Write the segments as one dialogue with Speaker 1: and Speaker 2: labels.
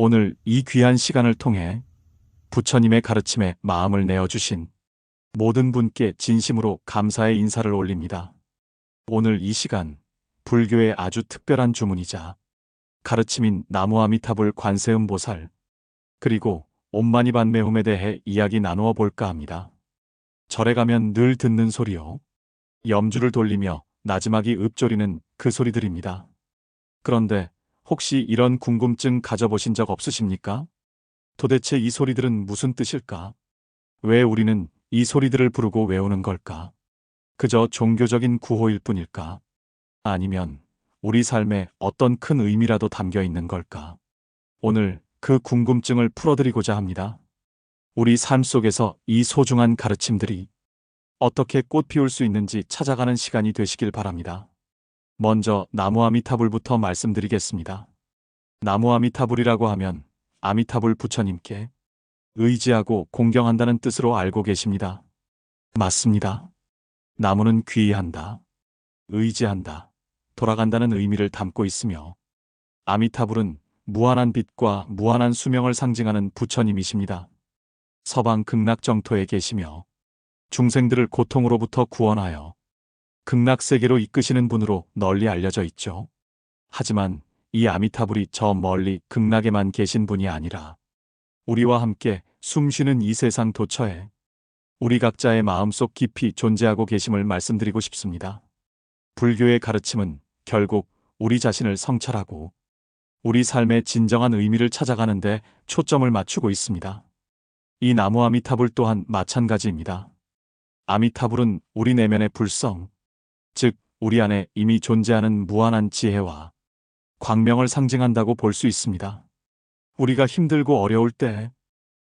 Speaker 1: 오늘 이 귀한 시간을 통해 부처님의 가르침에 마음을 내어주신 모든 분께 진심으로 감사의 인사를 올립니다. 오늘 이 시간 불교의 아주 특별한 주문이자 가르침인 나무아미타불 관세음보살 그리고 옴마니 반매움에 대해 이야기 나누어 볼까 합니다. 절에 가면 늘 듣는 소리요. 염주를 돌리며 나지막이 읊조리는 그 소리들입니다. 그런데 혹시 이런 궁금증 가져보신 적 없으십니까? 도대체 이 소리들은 무슨 뜻일까? 왜 우리는 이 소리들을 부르고 외우는 걸까? 그저 종교적인 구호일 뿐일까? 아니면 우리 삶에 어떤 큰 의미라도 담겨 있는 걸까? 오늘 그 궁금증을 풀어드리고자 합니다. 우리 삶 속에서 이 소중한 가르침들이 어떻게 꽃 피울 수 있는지 찾아가는 시간이 되시길 바랍니다. 먼저 나무 아미타불부터 말씀드리겠습니다. 나무 아미타불이라고 하면 아미타불 부처님께 의지하고 공경한다는 뜻으로 알고 계십니다. 맞습니다. 나무는 귀의한다, 의지한다, 돌아간다는 의미를 담고 있으며 아미타불은 무한한 빛과 무한한 수명을 상징하는 부처님이십니다. 서방 극락정토에 계시며 중생들을 고통으로부터 구원하여 극락세계로 이끄시는 분으로 널리 알려져 있죠. 하지만 이 아미타불이 저 멀리 극락에만 계신 분이 아니라 우리와 함께 숨쉬는 이 세상 도처에 우리 각자의 마음속 깊이 존재하고 계심을 말씀드리고 싶습니다. 불교의 가르침은 결국 우리 자신을 성찰하고 우리 삶의 진정한 의미를 찾아가는데 초점을 맞추고 있습니다. 이 나무 아미타불 또한 마찬가지입니다. 아미타불은 우리 내면의 불성, 즉 우리 안에 이미 존재하는 무한한 지혜와 광명을 상징한다고 볼 수 있습니다. 우리가 힘들고 어려울 때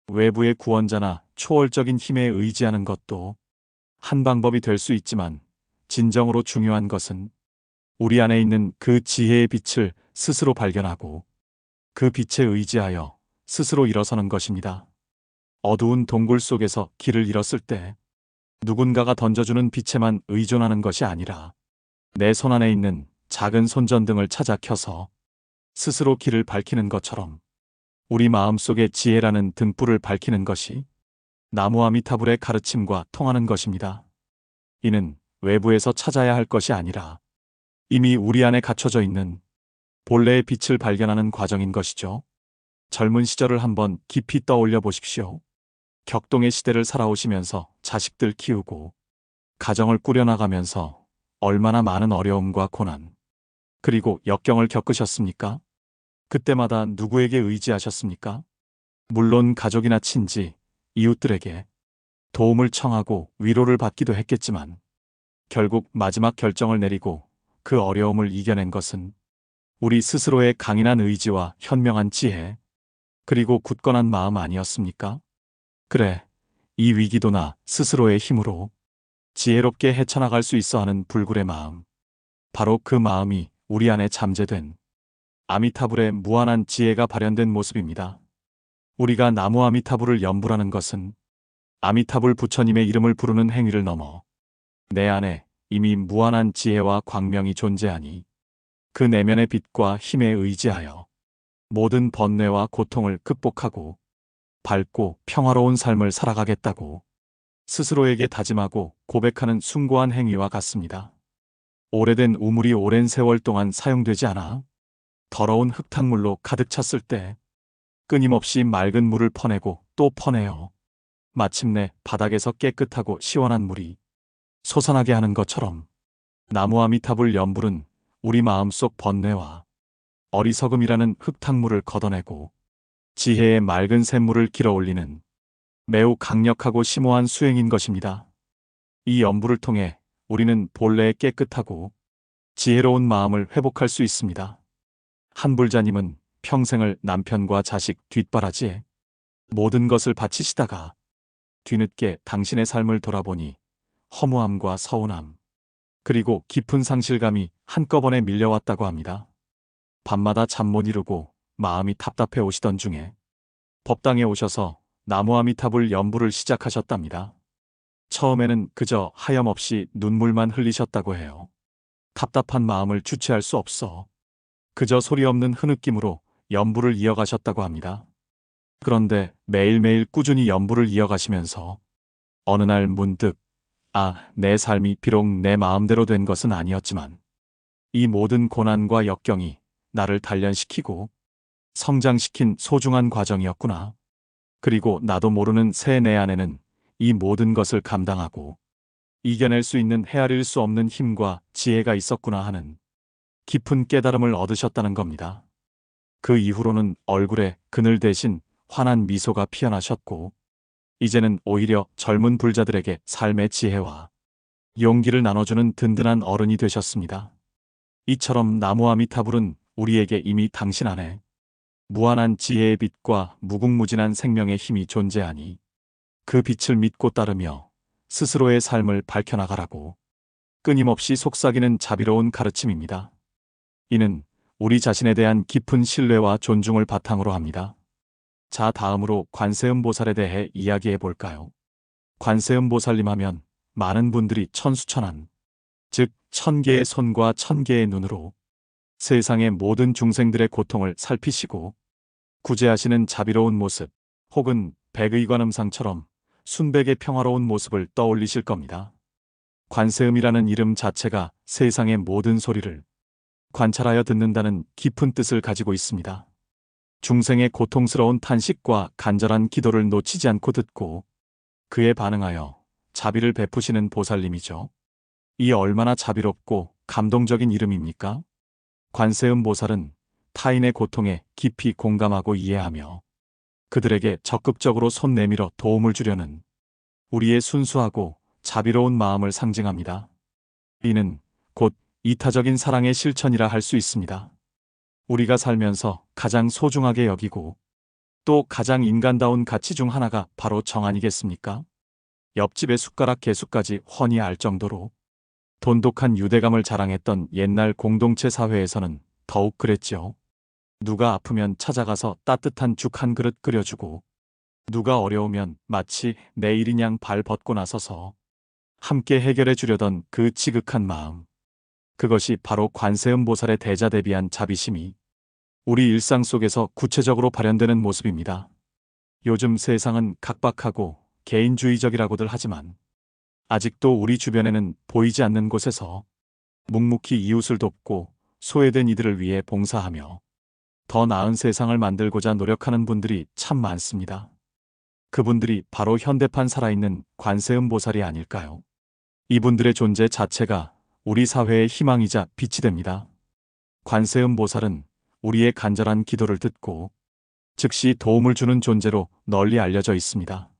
Speaker 1: 외부의 구원자나 초월적인 힘에 의지하는 것도 한 방법이 될 수 있지만 진정으로 중요한 것은 우리 안에 있는 그 지혜의 빛을 스스로 발견하고 그 빛에 의지하여 스스로 일어서는 것입니다. 어두운 동굴 속에서 길을 잃었을 때 누군가가 던져주는 빛에만 의존하는 것이 아니라 내 손 안에 있는 작은 손전등을 찾아 켜서 스스로 길을 밝히는 것처럼 우리 마음속의 지혜라는 등불을 밝히는 것이 나무 아미타불의 가르침과 통하는 것입니다. 이는 외부에서 찾아야 할 것이 아니라 이미 우리 안에 갖춰져 있는 본래의 빛을 발견하는 과정인 것이죠. 젊은 시절을 한번 깊이 떠올려 보십시오. 격동의 시대를 살아오시면서 자식들 키우고 가정을 꾸려나가면서 얼마나 많은 어려움과 고난, 그리고 역경을 겪으셨습니까? 그때마다 누구에게 의지하셨습니까? 물론 가족이나 친지, 이웃들에게 도움을 청하고 위로를 받기도 했겠지만 결국 마지막 결정을 내리고 그 어려움을 이겨낸 것은 우리 스스로의 강인한 의지와 현명한 지혜, 그리고 굳건한 마음 아니었습니까? 그래, 이 위기도 나 스스로의 힘으로 지혜롭게 헤쳐나갈 수 있어 하는 불굴의 마음. 바로 그 마음이 우리 안에 잠재된 아미타불의 무한한 지혜가 발현된 모습입니다. 우리가 나무 아미타불을 염불하는 것은 아미타불 부처님의 이름을 부르는 행위를 넘어 내 안에 이미 무한한 지혜와 광명이 존재하니 그 내면의 빛과 힘에 의지하여 모든 번뇌와 고통을 극복하고 밝고 평화로운 삶을 살아가겠다고 스스로에게 다짐하고 고백하는 숭고한 행위와 같습니다. 오래된 우물이 오랜 세월 동안 사용되지 않아 더러운 흙탕물로 가득 찼을 때 끊임없이 맑은 물을 퍼내고 또 퍼내어 마침내 바닥에서 깨끗하고 시원한 물이 솟아나게 하는 것처럼 나무 아미타불 연불은 우리 마음속 번뇌와 어리석음이라는 흙탕물을 걷어내고 지혜의 맑은 샘물을 길어 올리는 매우 강력하고 심오한 수행인 것입니다. 이 연불을 통해 우리는 본래의 깨끗하고 지혜로운 마음을 회복할 수 있습니다. 한불자님은 평생을 남편과 자식 뒷바라지에 모든 것을 바치시다가 뒤늦게 당신의 삶을 돌아보니 허무함과 서운함, 그리고 깊은 상실감이 한꺼번에 밀려왔다고 합니다. 밤마다 잠 못 이루고 마음이 답답해 오시던 중에 법당에 오셔서 나무아미타불 연부를 시작하셨답니다. 처음에는 그저 하염없이 눈물만 흘리셨다고 해요. 답답한 마음을 주체할 수 없어. 그저 소리 없는 흐느낌으로 연부를 이어가셨다고 합니다. 그런데 매일매일 꾸준히 연부를 이어가시면서 어느 날 문득 아, 내 삶이 비록 내 마음대로 된 것은 아니었지만 이 모든 고난과 역경이 나를 단련시키고 성장시킨 소중한 과정이었구나. 그리고 나도 모르는 새 내 안에는 이 모든 것을 감당하고 이겨낼 수 있는 헤아릴 수 없는 힘과 지혜가 있었구나 하는 깊은 깨달음을 얻으셨다는 겁니다. 그 이후로는 얼굴에 그늘 대신 환한 미소가 피어나셨고, 이제는 오히려 젊은 불자들에게 삶의 지혜와 용기를 나눠주는 든든한 어른이 되셨습니다. 이처럼 나무 아미타불은 우리에게 이미 당신 안에 무한한 지혜의 빛과 무궁무진한 생명의 힘이 존재하니 그 빛을 믿고 따르며 스스로의 삶을 밝혀나가라고 끊임없이 속삭이는 자비로운 가르침입니다. 이는 우리 자신에 대한 깊은 신뢰와 존중을 바탕으로 합니다. 자, 다음으로 관세음 보살에 대해 이야기해 볼까요? 관세음 보살님 하면 많은 분들이 천수천한, 즉, 천 개의 손과 천 개의 눈으로 세상의 모든 중생들의 고통을 살피시고 구제하시는 자비로운 모습, 혹은 백의관음상처럼 순백의 평화로운 모습을 떠올리실 겁니다. 관세음이라는 이름 자체가 세상의 모든 소리를 관찰하여 듣는다는 깊은 뜻을 가지고 있습니다. 중생의 고통스러운 탄식과 간절한 기도를 놓치지 않고 듣고 그에 반응하여 자비를 베푸시는 보살님이죠. 이 얼마나 자비롭고 감동적인 이름입니까? 관세음 보살은 타인의 고통에 깊이 공감하고 이해하며 그들에게 적극적으로 손 내밀어 도움을 주려는 우리의 순수하고 자비로운 마음을 상징합니다. 이는 곧 이타적인 사랑의 실천이라 할 수 있습니다. 우리가 살면서 가장 소중하게 여기고 또 가장 인간다운 가치 중 하나가 바로 정 아니겠습니까? 옆집의 숟가락 개수까지 훤히 알 정도로 돈독한 유대감을 자랑했던 옛날 공동체 사회에서는 더욱 그랬지요. 누가 아프면 찾아가서 따뜻한 죽 한 그릇 끓여주고 누가 어려우면 마치 내 일인 양발 벗고 나서서 함께 해결해 주려던 그 지극한 마음. 그것이 바로 관세음 보살의 대자 대비한 자비심이 우리 일상 속에서 구체적으로 발현되는 모습입니다. 요즘 세상은 각박하고 개인주의적이라고들 하지만 아직도 우리 주변에는 보이지 않는 곳에서 묵묵히 이웃을 돕고 소외된 이들을 위해 봉사하며 더 나은 세상을 만들고자 노력하는 분들이 참 많습니다. 그분들이 바로 현대판 살아있는 관세음 보살이 아닐까요? 이분들의 존재 자체가 우리 사회의 희망이자 빛이 됩니다. 관세음 보살은 우리의 간절한 기도를 듣고 즉시 도움을 주는 존재로 널리 알려져 있습니다.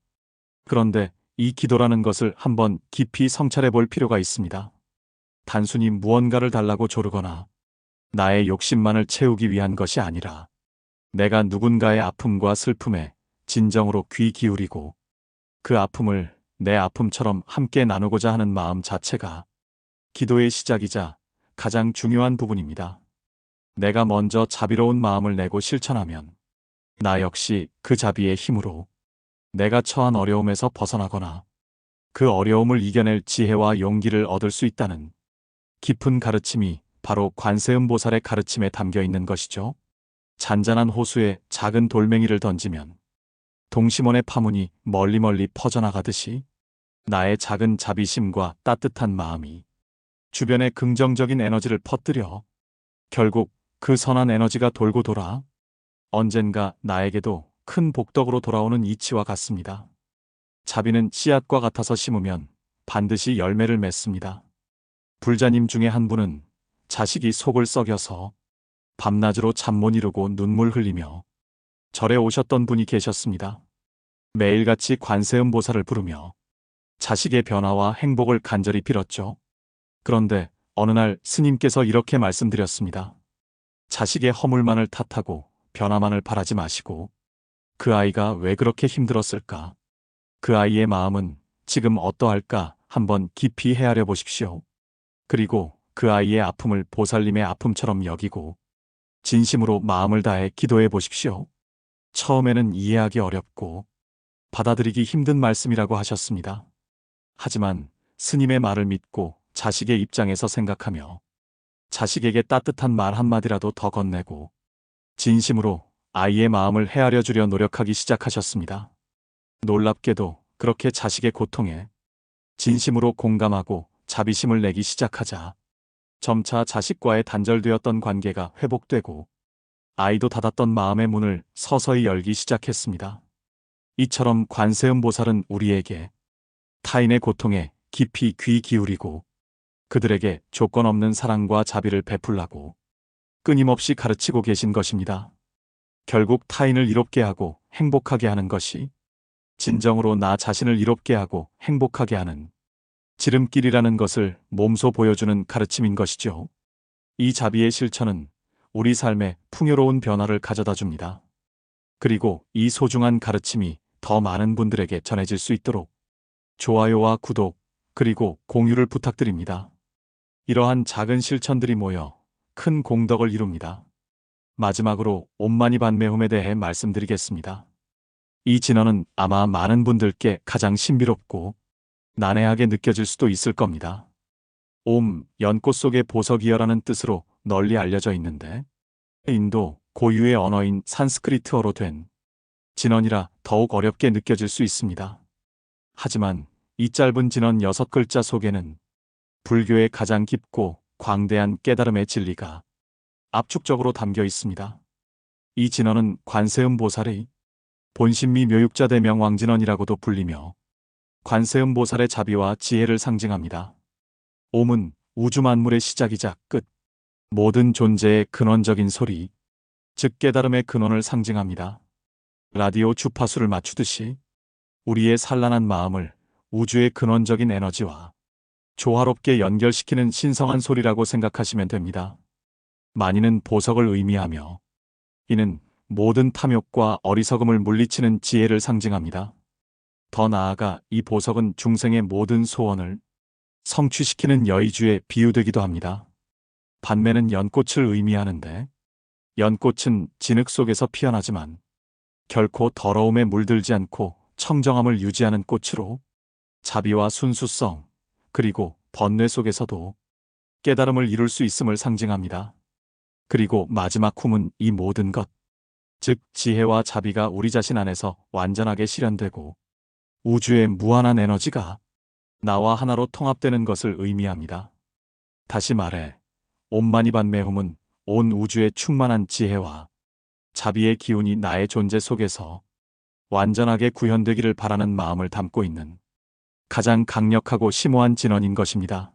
Speaker 1: 그런데 이 기도라는 것을 한번 깊이 성찰해 볼 필요가 있습니다. 단순히 무언가를 달라고 조르거나 나의 욕심만을 채우기 위한 것이 아니라 내가 누군가의 아픔과 슬픔에 진정으로 귀 기울이고 그 아픔을 내 아픔처럼 함께 나누고자 하는 마음 자체가 기도의 시작이자 가장 중요한 부분입니다. 내가 먼저 자비로운 마음을 내고 실천하면 나 역시 그 자비의 힘으로 내가 처한 어려움에서 벗어나거나 그 어려움을 이겨낼 지혜와 용기를 얻을 수 있다는 깊은 가르침이 바로 관세음 보살의 가르침에 담겨 있는 것이죠. 잔잔한 호수에 작은 돌멩이를 던지면 동심원의 파문이 멀리 멀리 퍼져나가듯이 나의 작은 자비심과 따뜻한 마음이 주변에 긍정적인 에너지를 퍼뜨려 결국 그 선한 에너지가 돌고 돌아 언젠가 나에게도 큰 복덕으로 돌아오는 이치와 같습니다. 자비는 씨앗과 같아서 심으면 반드시 열매를 맺습니다. 불자님 중에 한 분은 자식이 속을 썩여서 밤낮으로 잠 못 이루고 눈물 흘리며 절에 오셨던 분이 계셨습니다. 매일같이 관세음 보살을 부르며 자식의 변화와 행복을 간절히 빌었죠. 그런데 어느 날 스님께서 이렇게 말씀드렸습니다. 자식의 허물만을 탓하고 변화만을 바라지 마시고 그 아이가 왜 그렇게 힘들었을까? 그 아이의 마음은 지금 어떠할까 한번 깊이 헤아려 보십시오. 그리고 그 아이의 아픔을 보살님의 아픔처럼 여기고 진심으로 마음을 다해 기도해 보십시오. 처음에는 이해하기 어렵고 받아들이기 힘든 말씀이라고 하셨습니다. 하지만 스님의 말을 믿고 자식의 입장에서 생각하며 자식에게 따뜻한 말 한마디라도 더 건네고 진심으로 아이의 마음을 헤아려 주려 노력하기 시작하셨습니다. 놀랍게도 그렇게 자식의 고통에 진심으로 공감하고 자비심을 내기 시작하자 점차 자식과의 단절되었던 관계가 회복되고 아이도 닫았던 마음의 문을 서서히 열기 시작했습니다. 이처럼 관세음 보살은 우리에게 타인의 고통에 깊이 귀 기울이고 그들에게 조건 없는 사랑과 자비를 베풀라고 끊임없이 가르치고 계신 것입니다. 결국 타인을 이롭게 하고 행복하게 하는 것이 진정으로 나 자신을 이롭게 하고 행복하게 하는 지름길이라는 것을 몸소 보여주는 가르침인 것이죠. 이 자비의 실천은 우리 삶에 풍요로운 변화를 가져다 줍니다. 그리고 이 소중한 가르침이 더 많은 분들에게 전해질 수 있도록 좋아요와 구독, 그리고 공유를 부탁드립니다. 이러한 작은 실천들이 모여 큰 공덕을 이룹니다. 마지막으로 옴마니 반매홈에 대해 말씀드리겠습니다. 이 진언은 아마 많은 분들께 가장 신비롭고 난해하게 느껴질 수도 있을 겁니다. 옴, 연꽃 속의 보석이여라는 뜻으로 널리 알려져 있는데 인도 고유의 언어인 산스크리트어로 된 진언이라 더욱 어렵게 느껴질 수 있습니다. 하지만 이 짧은 진언 여섯 글자 속에는 불교의 가장 깊고 광대한 깨달음의 진리가 압축적으로 담겨 있습니다. 이 진언은 관세음 보살의 본신미 묘육자 대명 왕진언이라고도 불리며 관세음 보살의 자비와 지혜를 상징합니다. 옴은 우주 만물의 시작이자 끝, 모든 존재의 근원적인 소리, 즉 깨달음의 근원을 상징합니다. 라디오 주파수를 맞추듯이 우리의 산란한 마음을 우주의 근원적인 에너지와 조화롭게 연결시키는 신성한 소리라고 생각하시면 됩니다. 만이는 보석을 의미하며 이는 모든 탐욕과 어리석음을 물리치는 지혜를 상징합니다. 더 나아가 이 보석은 중생의 모든 소원을 성취시키는 여의주에 비유되기도 합니다. 반매는 연꽃을 의미하는데 연꽃은 진흙 속에서 피어나지만 결코 더러움에 물들지 않고 청정함을 유지하는 꽃으로 자비와 순수성 그리고 번뇌 속에서도 깨달음을 이룰 수 있음을 상징합니다. 그리고 마지막 훔은 이 모든 것, 즉 지혜와 자비가 우리 자신 안에서 완전하게 실현되고 우주의 무한한 에너지가 나와 하나로 통합되는 것을 의미합니다. 다시 말해, 옴마니반매홈은 온 우주의 충만한 지혜와 자비의 기운이 나의 존재 속에서 완전하게 구현되기를 바라는 마음을 담고 있는 가장 강력하고 심오한 진언인 것입니다.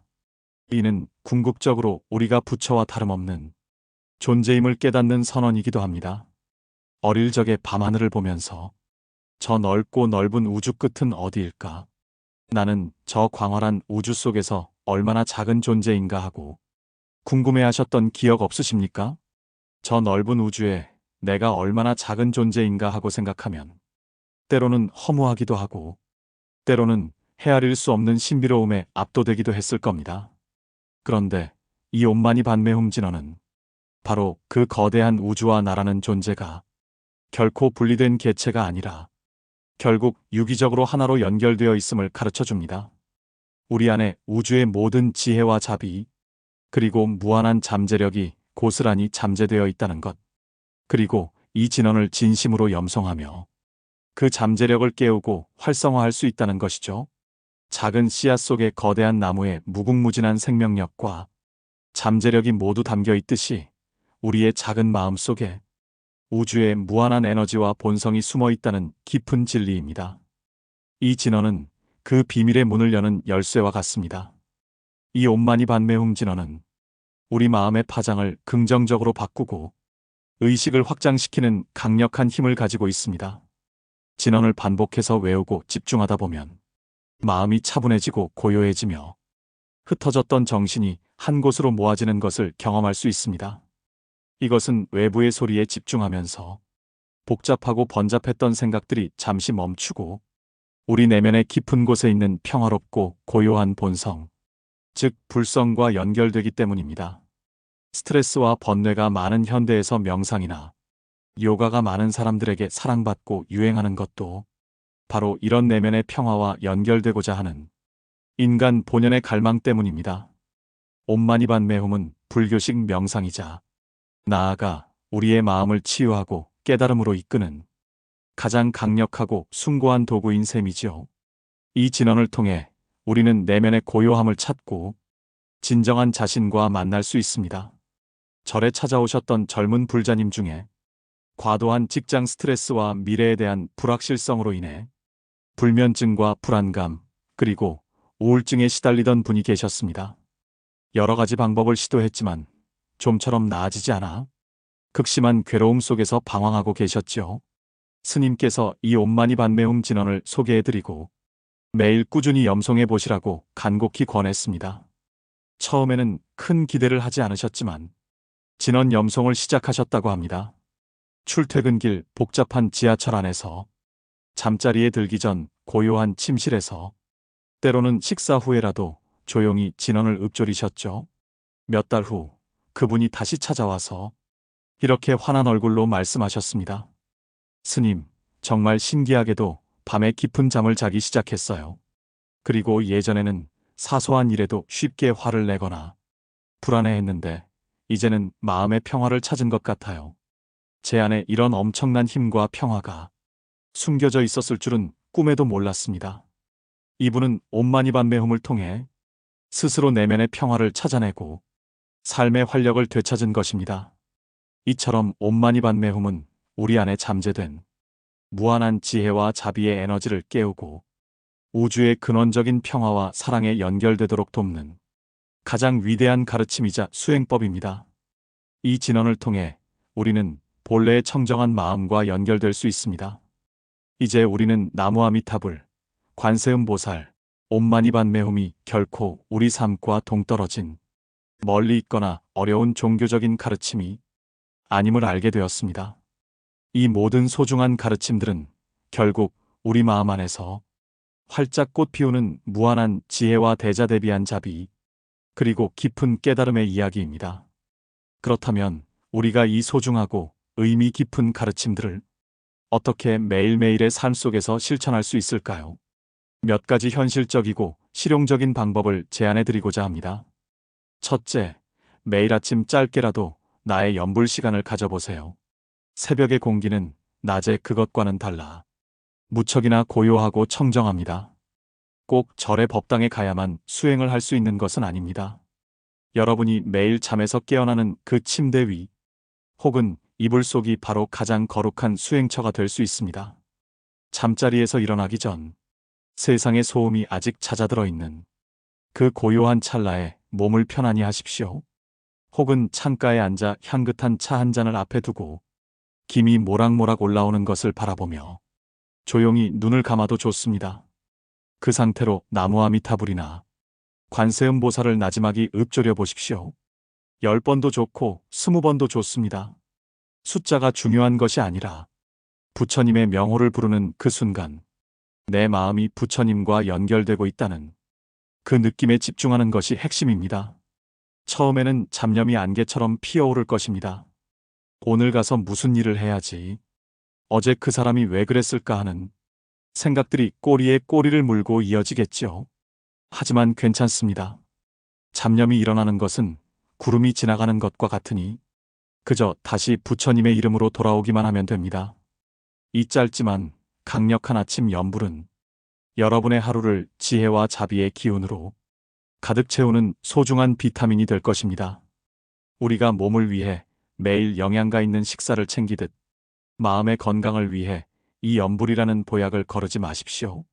Speaker 1: 이는 궁극적으로 우리가 부처와 다름없는 존재임을 깨닫는 선언이기도 합니다. 어릴 적에 밤하늘을 보면서 저 넓고 넓은 우주 끝은 어디일까? 나는 저 광활한 우주 속에서 얼마나 작은 존재인가 하고 궁금해하셨던 기억 없으십니까? 저 넓은 우주에 내가 얼마나 작은 존재인가 하고 생각하면 때로는 허무하기도 하고 때로는 헤아릴 수 없는 신비로움에 압도되기도 했을 겁니다. 그런데 이 온만이 반매 홈 진언은 바로 그 거대한 우주와 나라는 존재가 결코 분리된 개체가 아니라 결국 유기적으로 하나로 연결되어 있음을 가르쳐 줍니다. 우리 안에 우주의 모든 지혜와 자비, 그리고 무한한 잠재력이 고스란히 잠재되어 있다는 것. 그리고 이 진언을 진심으로 염성하며 그 잠재력을 깨우고 활성화할 수 있다는 것이죠. 작은 씨앗 속에 거대한 나무의 무궁무진한 생명력과 잠재력이 모두 담겨 있듯이 우리의 작은 마음 속에 우주의 무한한 에너지와 본성이 숨어 있다는 깊은 진리입니다. 이 진언은 그 비밀의 문을 여는 열쇠와 같습니다. 이 온만이 반매웅 진언은 우리 마음의 파장을 긍정적으로 바꾸고 의식을 확장시키는 강력한 힘을 가지고 있습니다. 진언을 반복해서 외우고 집중하다 보면 마음이 차분해지고 고요해지며 흩어졌던 정신이 한 곳으로 모아지는 것을 경험할 수 있습니다. 이것은 외부의 소리에 집중하면서 복잡하고 번잡했던 생각들이 잠시 멈추고 우리 내면의 깊은 곳에 있는 평화롭고 고요한 본성, 즉 불성과 연결되기 때문입니다. 스트레스와 번뇌가 많은 현대에서 명상이나 요가가 많은 사람들에게 사랑받고 유행하는 것도 바로 이런 내면의 평화와 연결되고자 하는 인간 본연의 갈망 때문입니다. 옴마니반 매홈은 불교식 명상이자 나아가 우리의 마음을 치유하고 깨달음으로 이끄는 가장 강력하고 숭고한 도구인 셈이지요. 이 진언을 통해 우리는 내면의 고요함을 찾고 진정한 자신과 만날 수 있습니다. 절에 찾아오셨던 젊은 불자님 중에 과도한 직장 스트레스와 미래에 대한 불확실성으로 인해 불면증과 불안감, 그리고 우울증에 시달리던 분이 계셨습니다. 여러 가지 방법을 시도했지만 좀처럼 나아지지 않아 극심한 괴로움 속에서 방황하고 계셨지요. 스님께서 이 온마니 반매움 진언을 소개해드리고 매일 꾸준히 염송해 보시라고 간곡히 권했습니다. 처음에는 큰 기대를 하지 않으셨지만 진언 염송을 시작하셨다고 합니다. 출퇴근길 복잡한 지하철 안에서 잠자리에 들기 전 고요한 침실에서 때로는 식사 후에라도 조용히 진언을 읊조리셨죠. 몇 달 후 그분이 다시 찾아와서 이렇게 환한 얼굴로 말씀하셨습니다. 스님, 정말 신기하게도 밤에 깊은 잠을 자기 시작했어요. 그리고 예전에는 사소한 일에도 쉽게 화를 내거나 불안해했는데 이제는 마음의 평화를 찾은 것 같아요. 제 안에 이런 엄청난 힘과 평화가 숨겨져 있었을 줄은 꿈에도 몰랐습니다. 이분은 온마니 반 매움을 통해 스스로 내면의 평화를 찾아내고 삶의 활력을 되찾은 것입니다. 이처럼 온마니 반매움은 우리 안에 잠재된 무한한 지혜와 자비의 에너지를 깨우고 우주의 근원적인 평화와 사랑에 연결되도록 돕는 가장 위대한 가르침이자 수행법입니다. 이 진언을 통해 우리는 본래의 청정한 마음과 연결될 수 있습니다. 이제 우리는 나무 아미타불, 관세음보살, 옴마니반매움이 결코 우리 삶과 동떨어진 멀리 있거나 어려운 종교적인 가르침이 아님을 알게 되었습니다. 이 모든 소중한 가르침들은 결국 우리 마음 안에서 활짝 꽃 피우는 무한한 지혜와 대자대비한 자비, 그리고 깊은 깨달음의 이야기입니다. 그렇다면 우리가 이 소중하고 의미 깊은 가르침들을 어떻게 매일매일의 삶 속에서 실천할 수 있을까요? 몇 가지 현실적이고 실용적인 방법을 제안해 드리고자 합니다. 첫째, 매일 아침 짧게라도 나의 연불 시간을 가져보세요. 새벽의 공기는 낮에 그것과는 달라 무척이나 고요하고 청정합니다. 꼭 절의 법당에 가야만 수행을 할 수 있는 것은 아닙니다. 여러분이 매일 잠에서 깨어나는 그 침대 위 혹은 이불 속이 바로 가장 거룩한 수행처가 될 수 있습니다. 잠자리에서 일어나기 전 세상의 소음이 아직 잦아들어 있는 그 고요한 찰나에 몸을 편안히 하십시오. 혹은 창가에 앉아 향긋한 차 한 잔을 앞에 두고 김이 모락모락 올라오는 것을 바라보며 조용히 눈을 감아도 좋습니다. 그 상태로 나무아미타불이나 관세음보살을 나지막이 읊조려 보십시오. 열 번도 좋고 스무 번도 좋습니다. 숫자가 중요한 것이 아니라 부처님의 명호를 부르는 그 순간 내 마음이 부처님과 연결되고 있다는 그 느낌에 집중하는 것이 핵심입니다. 처음에는 잡념이 안개처럼 피어오를 것입니다. 오늘 가서 무슨 일을 해야지. 어제 그 사람이 왜 그랬을까 하는 생각들이 꼬리에 꼬리를 물고 이어지겠지요. 하지만 괜찮습니다. 잡념이 일어나는 것은 구름이 지나가는 것과 같으니 그저 다시 부처님의 이름으로 돌아오기만 하면 됩니다. 이 짧지만 강력한 아침 연불은 여러분의 하루를 지혜와 자비의 기운으로 가득 채우는 소중한 비타민이 될 것입니다. 우리가 몸을 위해 매일 영양가 있는 식사를 챙기듯 마음의 건강을 위해 이 연불이라는 보약을 거르지 마십시오.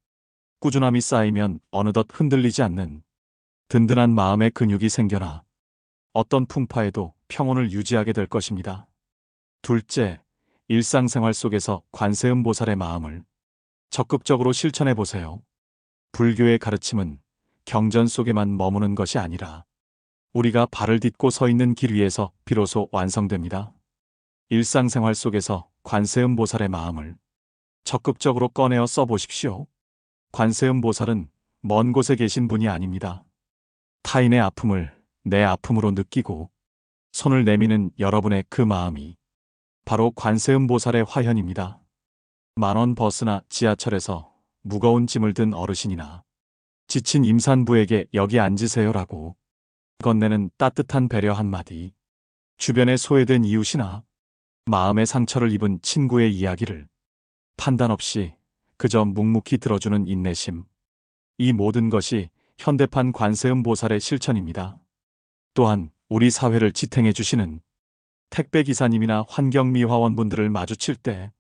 Speaker 1: 꾸준함이 쌓이면 어느덧 흔들리지 않는 든든한 마음의 근육이 생겨나 어떤 풍파에도 평온을 유지하게 될 것입니다. 둘째, 일상생활 속에서 관세음보살의 마음을 적극적으로 실천해 보세요. 불교의 가르침은 경전 속에만 머무는 것이 아니라 우리가 발을 딛고 서 있는 길 위에서 비로소 완성됩니다. 일상생활 속에서 관세음 보살의 마음을 적극적으로 꺼내어 써보십시오. 관세음 보살은 먼 곳에 계신 분이 아닙니다. 타인의 아픔을 내 아픔으로 느끼고 손을 내미는 여러분의 그 마음이 바로 관세음 보살의 화현입니다. 만원 버스나 지하철에서 무거운 짐을 든 어르신이나 지친 임산부에게 여기 앉으세요라고 건네는 따뜻한 배려 한마디. 주변에 소외된 이웃이나 마음의 상처를 입은 친구의 이야기를 판단 없이 그저 묵묵히 들어주는 인내심. 이 모든 것이 현대판 관세음 보살의 실천입니다. 또한 우리 사회를 지탱해 주시는 택배 기사님이나 환경미화원분들을 마주칠 때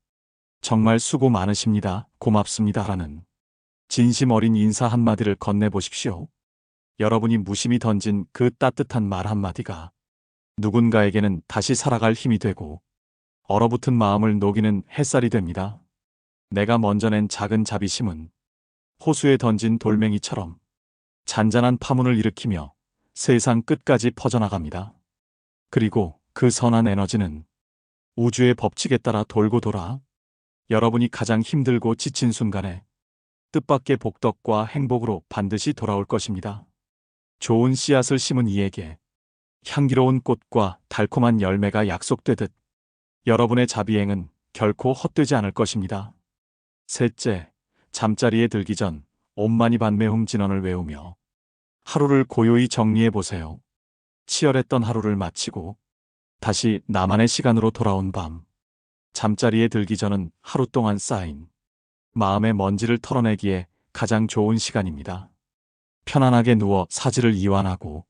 Speaker 1: 정말 수고 많으십니다. 고맙습니다. 라는 진심 어린 인사 한마디를 건네보십시오. 여러분이 무심히 던진 그 따뜻한 말 한마디가 누군가에게는 다시 살아갈 힘이 되고 얼어붙은 마음을 녹이는 햇살이 됩니다. 내가 먼저 낸 작은 자비심은 호수에 던진 돌멩이처럼 잔잔한 파문을 일으키며 세상 끝까지 퍼져나갑니다. 그리고 그 선한 에너지는 우주의 법칙에 따라 돌고 돌아 여러분이 가장 힘들고 지친 순간에 뜻밖의 복덕과 행복으로 반드시 돌아올 것입니다. 좋은 씨앗을 심은 이에게 향기로운 꽃과 달콤한 열매가 약속되듯 여러분의 자비행은 결코 헛되지 않을 것입니다. 셋째, 잠자리에 들기 전 옴마니 반매홈 진언을 외우며 하루를 고요히 정리해 보세요. 치열했던 하루를 마치고 다시 나만의 시간으로 돌아온 밤. 잠자리에 들기 전은 하루 동안 쌓인 마음의 먼지를 털어내기에 가장 좋은 시간입니다. 편안하게 누워 사지를 이완하고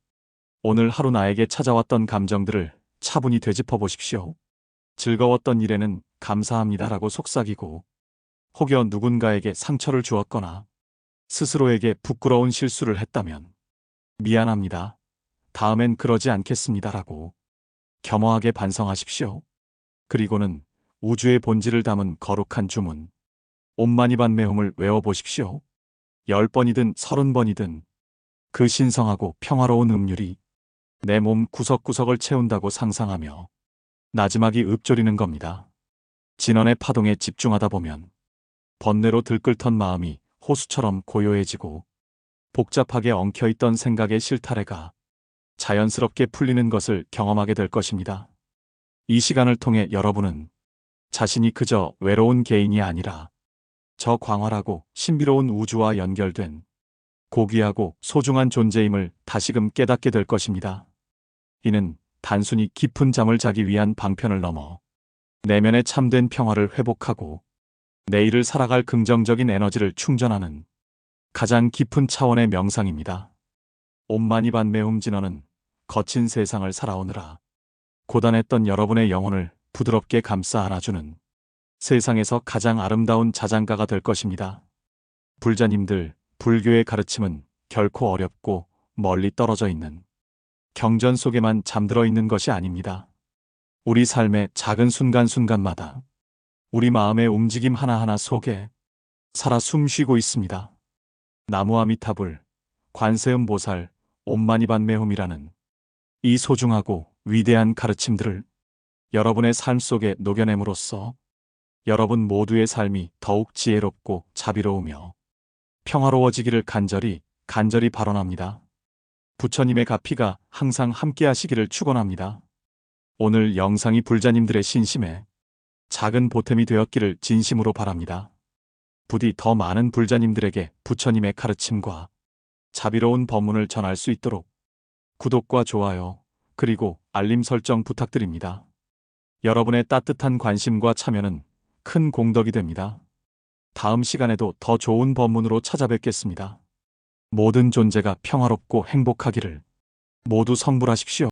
Speaker 1: 오늘 하루 나에게 찾아왔던 감정들을 차분히 되짚어 보십시오. 즐거웠던 일에는 감사합니다라고 속삭이고 혹여 누군가에게 상처를 주었거나 스스로에게 부끄러운 실수를 했다면 미안합니다. 다음엔 그러지 않겠습니다라고 겸허하게 반성하십시오. 그리고는 우주의 본질을 담은 거룩한 주문 옴마니반 매홈을 외워보십시오. 열 번이든 서른 번이든 그 신성하고 평화로운 음률이 내 몸 구석구석을 채운다고 상상하며 나지막이 읊조리는 겁니다. 진원의 파동에 집중하다 보면 번뇌로 들끓던 마음이 호수처럼 고요해지고 복잡하게 엉켜있던 생각의 실타래가 자연스럽게 풀리는 것을 경험하게 될 것입니다. 이 시간을 통해 여러분은 자신이 그저 외로운 개인이 아니라 저 광활하고 신비로운 우주와 연결된 고귀하고 소중한 존재임을 다시금 깨닫게 될 것입니다. 이는 단순히 깊은 잠을 자기 위한 방편을 넘어 내면의 참된 평화를 회복하고 내일을 살아갈 긍정적인 에너지를 충전하는 가장 깊은 차원의 명상입니다. 옴마니반 매움 진어는 거친 세상을 살아오느라 고단했던 여러분의 영혼을 부드럽게 감싸 안아주는 세상에서 가장 아름다운 자장가가 될 것입니다. 불자님들, 불교의 가르침은 결코 어렵고 멀리 떨어져 있는 경전 속에만 잠들어 있는 것이 아닙니다. 우리 삶의 작은 순간순간마다 우리 마음의 움직임 하나하나 속에 살아 숨쉬고 있습니다. 나무아미타불, 관세음 보살, 옴마니반 매홈이라는 이 소중하고 위대한 가르침들을 여러분의 삶 속에 녹여냄으로써 여러분 모두의 삶이 더욱 지혜롭고 자비로우며 평화로워지기를 간절히 간절히 발언합니다. 부처님의 가피가 항상 함께 하시기를 축원합니다. 오늘 영상이 불자님들의 신심에 작은 보탬이 되었기를 진심으로 바랍니다. 부디 더 많은 불자님들에게 부처님의 가르침과 자비로운 법문을 전할 수 있도록 구독과 좋아요, 그리고 알림 설정 부탁드립니다. 여러분의 따뜻한 관심과 참여는 큰 공덕이 됩니다. 다음 시간에도 더 좋은 법문으로 찾아뵙겠습니다. 모든 존재가 평화롭고 행복하기를 모두 성불하십시오.